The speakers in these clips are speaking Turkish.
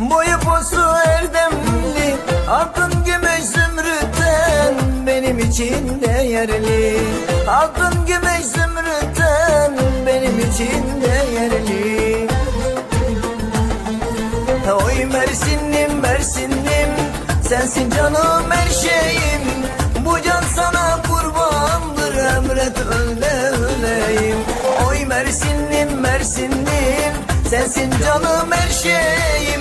Boyu posu erdemli. Altın gümüş zümrütten Benim için değerli Altın gümüş zümrütten Benim için değerli Oy Mersinlim Mersinlim Sensin canım her şeyim. Bu can sana kurbandır Emret öyle öleyim Oy Mersinlim Sensin canım her şeyim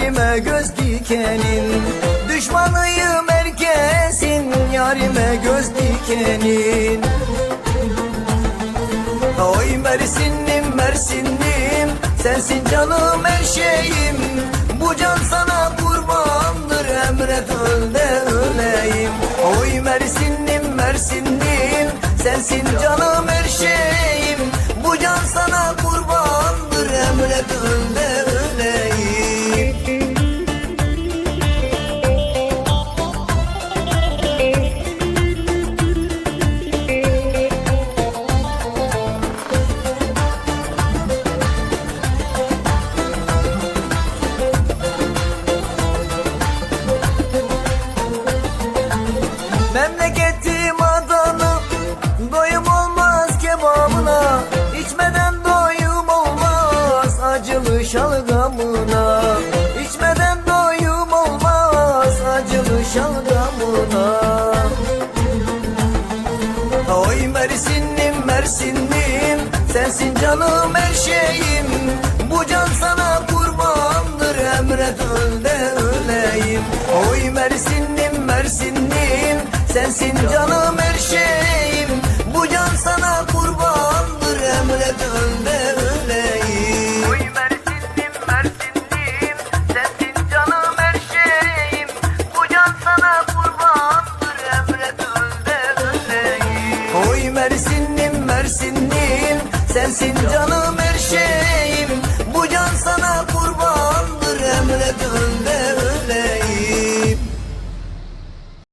Yarime göz dikenin Düşmanıyım herkesin. Yarime göz dikenin. Oy Mersinlim Mersinlim Sensin canım her şeyim. Bu can sana kurbandır Emret öl de öleyim. Oy Mersinlim Mersinlim Sensin canım her şeyim. Bu can sana kurbandır Emret öl de öleyim Şalgamına İçmeden doyum olmaz. Acılı şalgamına. Oy Mersinlim Mersinlim Sensin canım her şeyim. Bu can sana kurbandır Emret öl de öleyim Oy Mersinlim Mersinlim Sensin canım her şeyim. Bu can sana Mersin'im Mersin'im. Sensin canım her şeyim. Bu can sana